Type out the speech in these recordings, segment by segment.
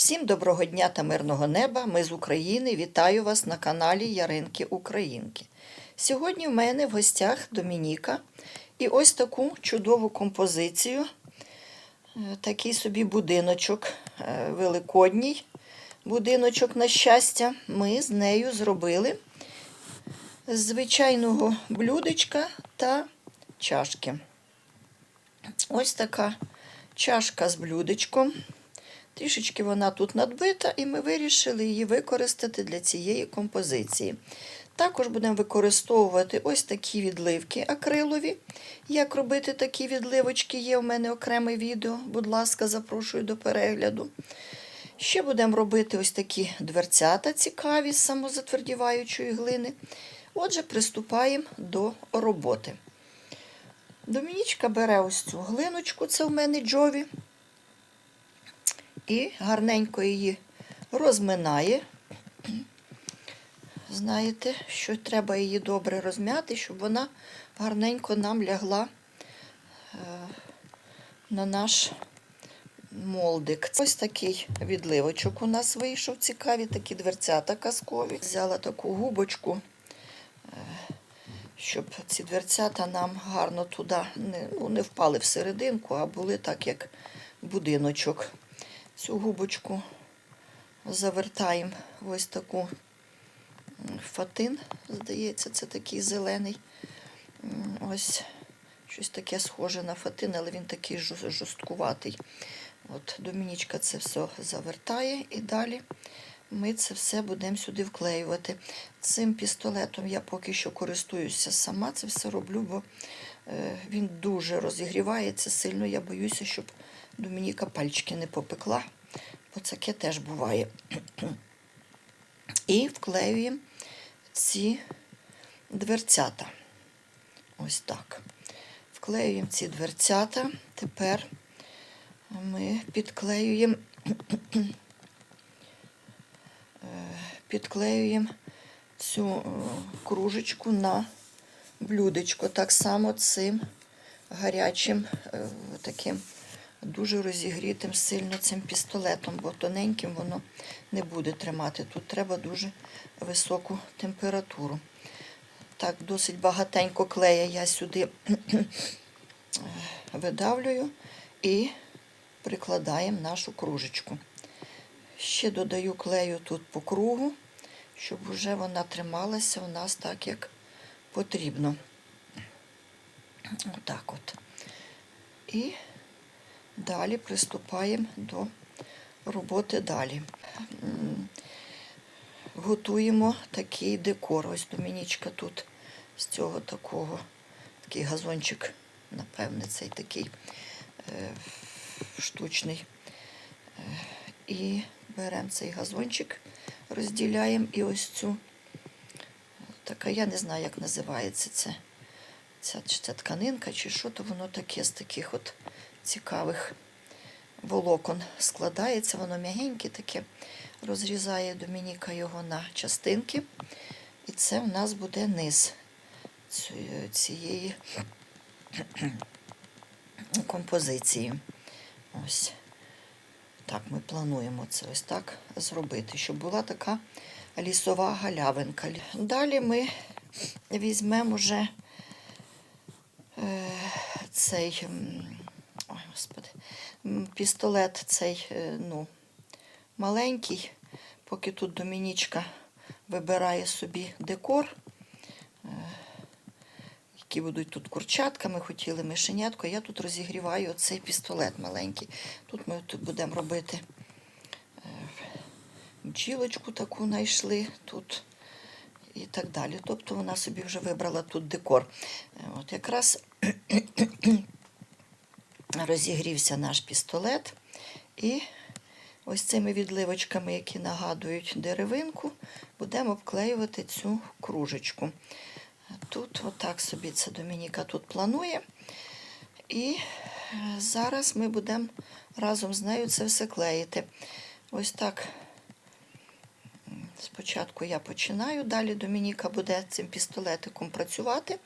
Всім доброго дня та мирного неба. Ми з України. Вітаю вас на каналі Яринки Українки. Сьогодні в мене в гостях Домініка і ось таку чудову композицію. Е, Такий собі будиночок е, великодній. Будиночок на щастя. Ми з нею зробили з звичайного блюдечка та чашки. Ось така чашка з блюдечком. Трішечки вона тут надбита, і ми вирішили її використати для цієї композиції. Також будемо використовувати ось такі відливки акрилові. Як робити такі відливочки, є у мене окреме відео. Будь ласка, запрошую до перегляду. Ще будемо робити ось такі дверцята цікаві з самозатвердіваючої глини. Отже, приступаємо до роботи. Домінічка бере ось цю глиночку, це в мене джові, і гарненько її розминає. Знаєте, що треба її добре розм'яти, щоб вона гарненько нам лягла е, на наш молдик. Ось такий відливочок у нас вийшов, цікаві, такі дверцята казкові. Взяла таку губочку, е, щоб ці дверцята нам гарно туди не, ну, не впали всерединку, а були так, як будиночок. Цю губочку завертаємо в ось таку фатин, здається, це такий зелений. Ось щось таке схоже на фатин, але він такий жорсткуватий. От Домінічка це все завертає і далі ми це все будемо сюди вклеювати. Цим пістолетом я поки що користуюся сама, це все роблю, бо він дуже розігрівається сильно. Я боюся, щоб Домініка пальчики не попекла, бо таке теж буває. І вклеюємо ці дверцята. Ось так. Вклеюємо ці дверцята. Тепер ми підклеюємо, е, підклеюємо цю е, кружечку на блюдечко. Так само цим гарячим е, таким дуже розігрітим сильно цим пістолетом, бо тоненьким воно не буде тримати. Тут треба дуже високу температуру. Так, досить багатенько клея я сюди видавлюю і прикладаємо нашу кружечку. Ще додаю клею тут по кругу, щоб вже вона трималася у нас так, як потрібно. Отак от. І далі приступаємо до роботи далі. Готуємо такий декор. Ось Домінічка тут з цього такого, такий газончик, напевне, цей такий е, штучний. Е, і беремо цей газончик, розділяємо і ось цю, така, я не знаю, як називається це. Ця, чи це тканинка, чи що, то воно таке з таких от цікавих волокон складається, воно м'ягеньке таке. Розрізає Домініка його на частинки. І це в нас буде низ цієї композиції. Ось так ми плануємо це ось так зробити, щоб була така лісова галявинка. Далі ми візьмемо вже е, цей, ой, господи, пістолет цей, е, ну, маленький, поки тут Домінічка вибирає собі декор. е, Які будуть тут курчатка, ми хотіли мишенятко. Я тут розігріваю цей пістолет маленький. Тут ми тут будемо робити бджілочку таку знайшли тут і так далі. Тобто вона собі вже вибрала тут декор. Е, От якраз розігрівся наш пістолет. І ось цими відливочками, які нагадують деревинку, будемо обклеювати цю кружечку. Тут отак собі це Домініка тут планує. І е, зараз ми будемо разом з нею це все клеїти. Ось так Спочатку я починаю, далі Домініка буде цим пістолетиком працювати,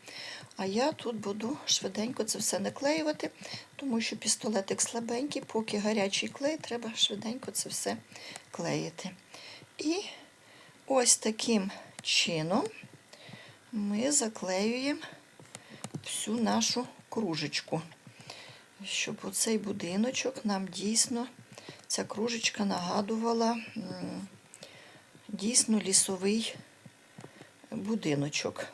а я тут буду швиденько це все наклеювати, тому що пістолетик слабенький, поки гарячий клей, треба швиденько це все клеїти. І ось таким чином ми заклеюємо всю нашу кружечку, щоб оцей будиночок нам дійсно ця кружечка нагадувала дійсно лісовий будиночок.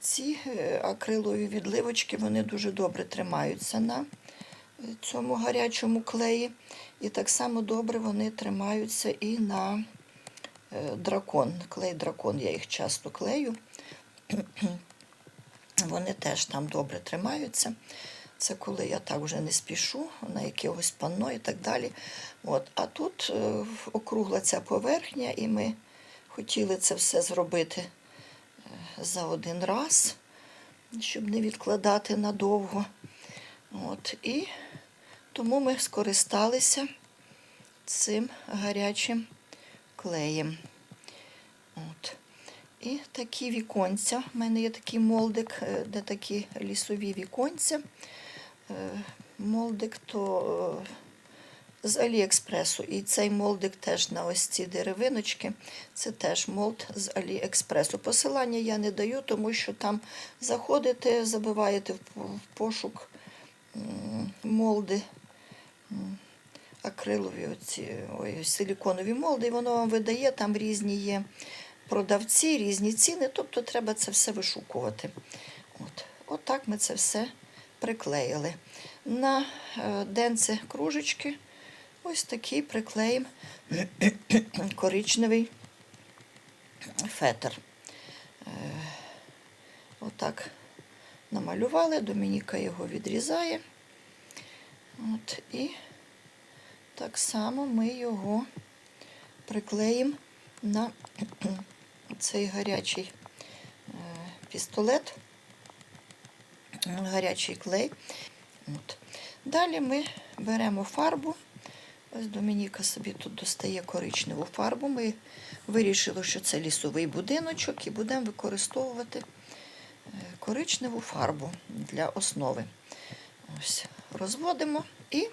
Ці е, акрилові відливочки вони дуже добре тримаються на е, цьому гарячому клеї. І так само добре вони тримаються і на е, дракон. Клей дракон, я їх часто клею. Вони теж там добре тримаються. Це коли я так вже не спішу на якогось панно і так далі. От. А тут е, округла ця поверхня, і ми хотіли це все зробити е, за один раз, щоб не відкладати надовго. От. І тому ми скористалися цим гарячим клеєм. От. І такі віконця. У мене є такий молдик, е, де такі лісові віконця. Е, Молдик то е, з Аліекспресу. І цей молдик теж на ось ці деревиночки. Це теж молд з Аліекспресу. Посилання я не даю, тому що там заходите, забиваєте в пошук молди. Акрилові оці, ой, силіконові молди, і воно вам видає, там різні є продавці, різні ціни, тобто треба це все вишукувати. От, От так ми це все приклеїли. На е, денце кружечки ось такий приклеїмо коричневий фетр. Е, Отак намалювали, Домініка його відрізає. От, і так само ми його приклеїмо на цей гарячий е, пістолет, гарячий клей. От. Далі ми беремо фарбу. Ось Домініка собі тут достає коричневу фарбу. Ми вирішили, що це лісовий будиночок, і будемо використовувати е, коричневу фарбу для основи. Ось, розводимо і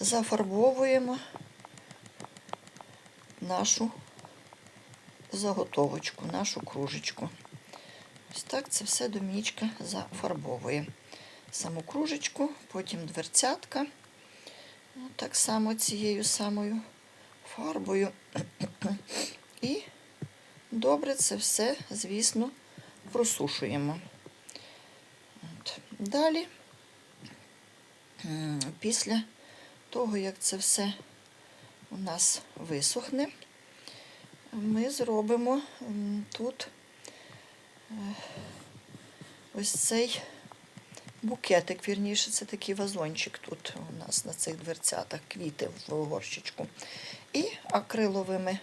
зафарбовуємо нашу заготовочку, нашу кружечку. Ось так це все Домінічка зафарбовує. Саму кружечку, потім дверцятка. Ну, Так само цією самою фарбою. І добре це все, звісно, просушуємо. От. Далі, після того, як це все у нас висохне, ми зробимо тут ось цей букетик, вірніше, це такий вазончик тут у нас на цих дверцятах, квіти в горщичку. І акриловими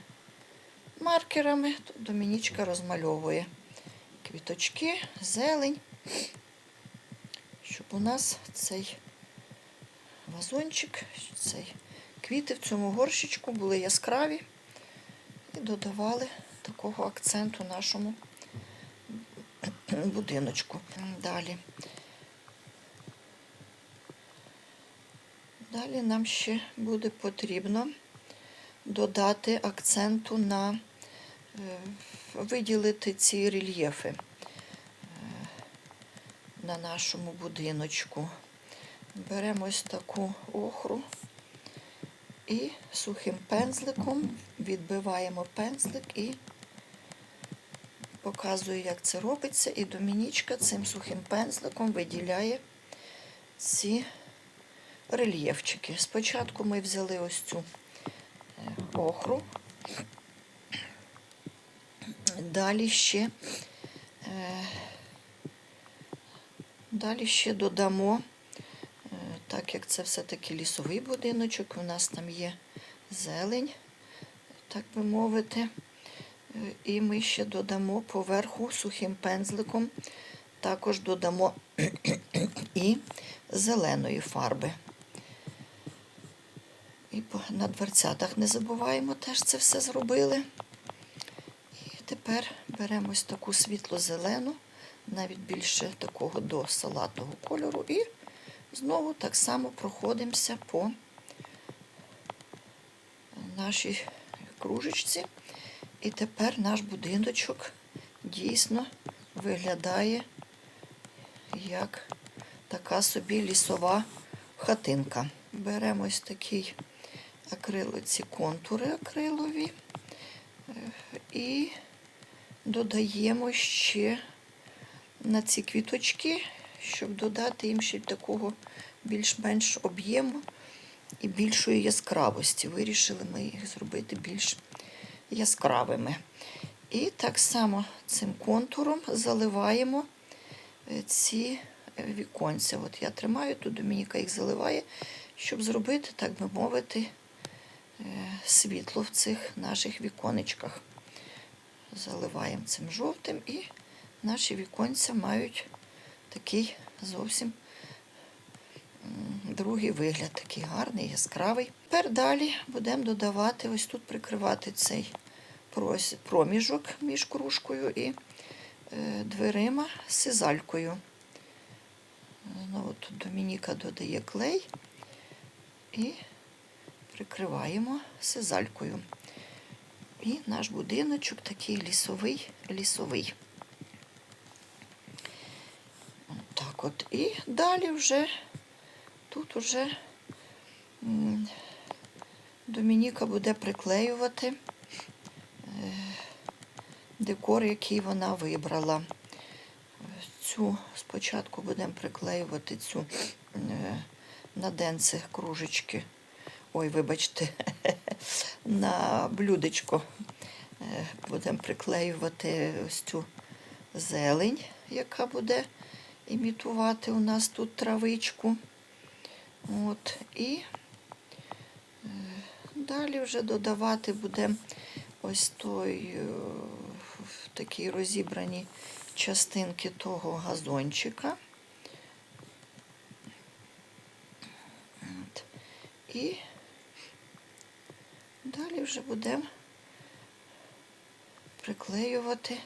маркерами тут Домінічка розмальовує квіточки, зелень, щоб у нас цей вазончик, цей квіти в цьому горщичку були яскраві і додавали такого акценту нашому будиночку. Далі. Далі нам ще буде потрібно додати акценту на е, виділити ці рельєфи е, на нашому будиночку. Беремо ось таку охру і сухим пензликом відбиваємо пензлик і показую, як це робиться. І Домінічка цим сухим пензликом виділяє ці рельєфчики. Спочатку ми взяли ось цю е, охру, далі ще, е, далі ще додамо, е, так як це все-таки лісовий будиночок, у нас там є зелень, так би мовити. І ми ще додамо поверху сухим пензликом, також додамо і зеленої фарби. І на дверцятах не забуваємо, теж це все зробили. І тепер беремо ось таку світло-зелену, навіть більше такого до салатного кольору. І знову так само проходимося по нашій кружечці. І тепер наш будиночок дійсно виглядає як така собі лісова хатинка. Беремо ось такий акрило, ці контури акрилові е, і додаємо ще на ці квіточки, щоб додати їм ще такого більш-менш об'єму і більшої яскравості. Вирішили ми їх зробити більш яскравими. І так само цим контуром заливаємо е, ці е, віконця. От я тримаю, тут Домініка їх заливає, щоб зробити, так би мовити, е, світло в цих наших віконечках. Заливаємо цим жовтим і наші віконця мають такий зовсім другий вигляд, такий гарний, яскравий. Тепер далі будемо додавати, ось тут прикривати цей проміжок між кружкою і е, дверима сизалькою. Знову тут Домініка додає клей і прикриваємо сизалькою. І наш будиночок такий лісовий, лісовий. Так от. І далі вже тут уже Домініка буде приклеювати е, декор, який вона вибрала. Цю спочатку будемо приклеювати цю е, на денце кружечки. Ой, вибачте, на блюдечко е, будемо приклеювати ось цю зелень, яка буде імітувати у нас тут травичку. От, і е, далі вже додавати будемо ось той е, такі розібрані частинки того газончика. От. І далі вже будемо приклеювати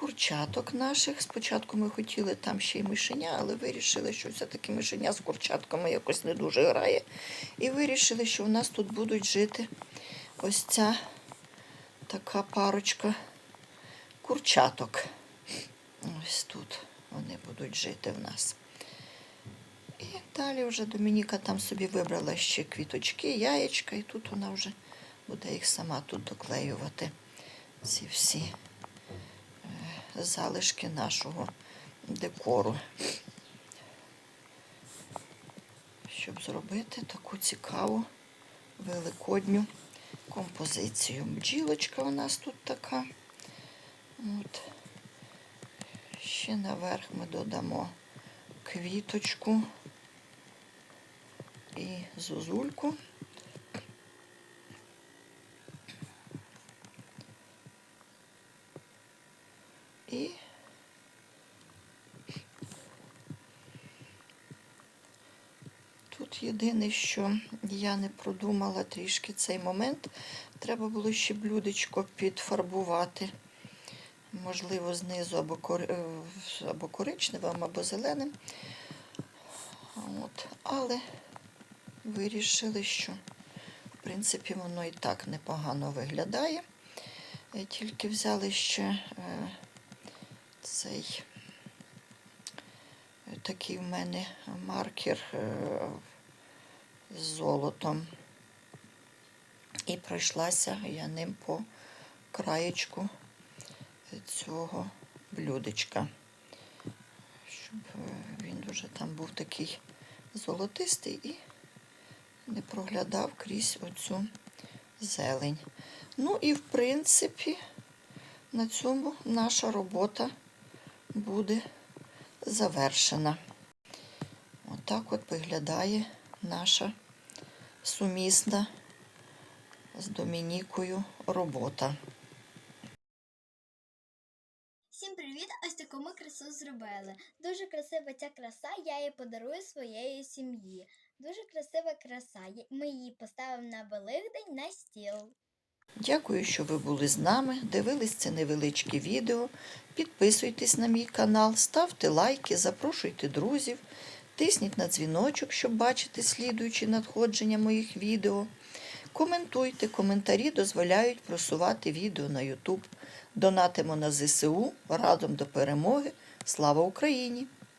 курчаток наших. Спочатку ми хотіли там ще й мишеня, але вирішили, що все-таки мишеня з курчатками якось не дуже грає. І вирішили, що у нас тут будуть жити ось ця така парочка курчаток. Ось тут вони будуть жити в нас. І далі вже Домініка там собі вибрала ще квіточки, яєчка, і тут вона вже буде їх сама тут доклеювати. Ці всі залишки нашого декору. Щоб зробити таку цікаву великодню композицію. Бджілочка у нас тут така. От. Ще наверх ми додамо квіточку і зозульку. І тут єдине, що я не продумала трішки цей момент. Треба було ще блюдечко підфарбувати. Можливо, знизу або, е, коричневим, або зеленим. От. Але вирішили, що в принципі воно і так непогано виглядає. Е, Тільки взяли ще е, цей такий в мене маркер з золотом. І пройшлася я ним по краєчку цього блюдечка, щоб е, він вже там був такий золотистий і не проглядав крізь оцю зелень. Ну і в принципі на цьому наша робота буде завершена. Отак от виглядає наша сумісна з Домінікою робота. Всім привіт! Ось таку ми красу зробили. Дуже красива ця краса, я її подарую своєї сім'ї. Дуже красива краса. Ми її поставимо на Великдень на стіл. Дякую, що ви були з нами, дивились це невеличке відео. Підписуйтесь на мій канал, ставте лайки, запрошуйте друзів, тисніть на дзвіночок, щоб бачити слідуючі надходження моїх відео. Коментуйте, коментарі дозволяють просувати відео на YouTube. Донатимо на ЗСУ разом до перемоги. Слава Україні!